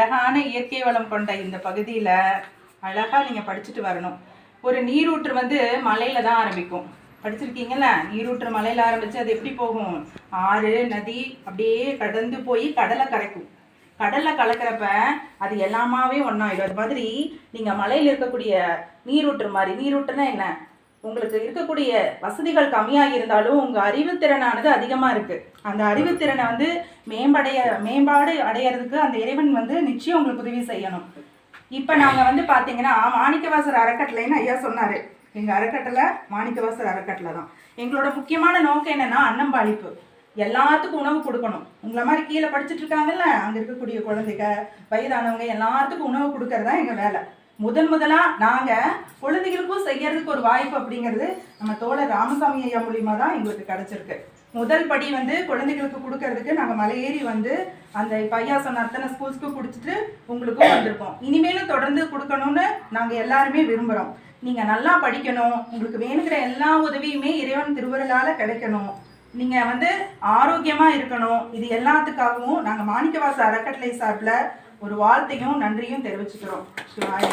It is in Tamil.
அழகான இயற்கை வளம் கொண்ட இந்த பகுதியில் அழகாக நீங்கள் படிச்சுட்டு வரணும். ஒரு நீரூற்று வந்து மலையில் தான் ஆரம்பிக்கும். படிச்சிருக்கீங்கல்ல? நீரூற்று மலையில் ஆரம்பித்து அது எப்படி போகும்? ஆறு நதி அப்படியே கடந்து போய் கடலை கரைக்கும். கடலை கலக்கிறப்ப அது எல்லாமாவே ஒன்றாயிடும் அது மாதிரி நீங்கள் மலையில் இருக்கக்கூடிய நீரூற்று மாதிரி நீரூற்றுனா என்ன? உங்களுக்கு இருக்கக்கூடிய வசதிகள் கம்மியாக இருந்தாலும் உங்கள் அறிவுத்திறனானது அதிகமாக இருக்குது அந்த அறிவுத்திறனை வந்து மேம்படைய மேம்பாடு அடையிறதுக்கு அந்த இறைவன் வந்து நிச்சயம் உங்களுக்கு உதவி செய்யணும். இப்போ நாங்கள் வந்து பார்த்தீங்கன்னா மாணிக்கவாசர் அறக்கட்டளைன்னு ஐயா சொன்னார். எங்கள் அறக்கட்டளை மாணிக்கவாசர் அறக்கட்டளை தான். எங்களோட முக்கியமான நோக்கம் என்னன்னா அன்னம்பாளிப்பு எல்லாத்துக்கும் உணவு கொடுக்கணும். உங்களை மாதிரி கீழே படிச்சுட்டு இருக்காங்கல்ல அங்கே இருக்கக்கூடிய குழந்தைங்க வயதானவங்க எல்லாத்துக்கும் உணவு கொடுக்கறதா எங்கள் வேலை. முதன் முதலா நாங்க குழந்தைகளுக்கும் செய்யறதுக்கு ஒரு வாய்ப்பு அப்படிங்கிறது நம்ம தோழர் ராமசாமி ஐயா மூலியமா தான் எங்களுக்கு கிடைச்சிருக்கு. முதல் படி வந்து குழந்தைகளுக்கு கொடுக்கறதுக்கு நாங்க மலையேறி வந்து அந்த பையா சொன்ன அத்தனை ஸ்கூல்ஸ்க்கு கொடுத்துட்டு உங்களுக்கும் வந்திருக்கோம். இனிமேலும் தொடர்ந்து கொடுக்கணும்னு நாங்க எல்லாருமே விரும்புறோம். நீங்க நல்லா படிக்கணும். உங்களுக்கு வேணுங்கிற எல்லா உதவியுமே இறைவன் திருவருளால கிடைக்கணும். நீங்க வந்து ஆரோக்கியமா இருக்கணும். இது எல்லாத்துக்காகவும் நாங்க மாணிக்கவாச அறக்கட்டளை சார்பில் ஒரு வாழ்த்தையும் நன்றியும் தெரிவிச்சுக்கிறோம். சிவாயா.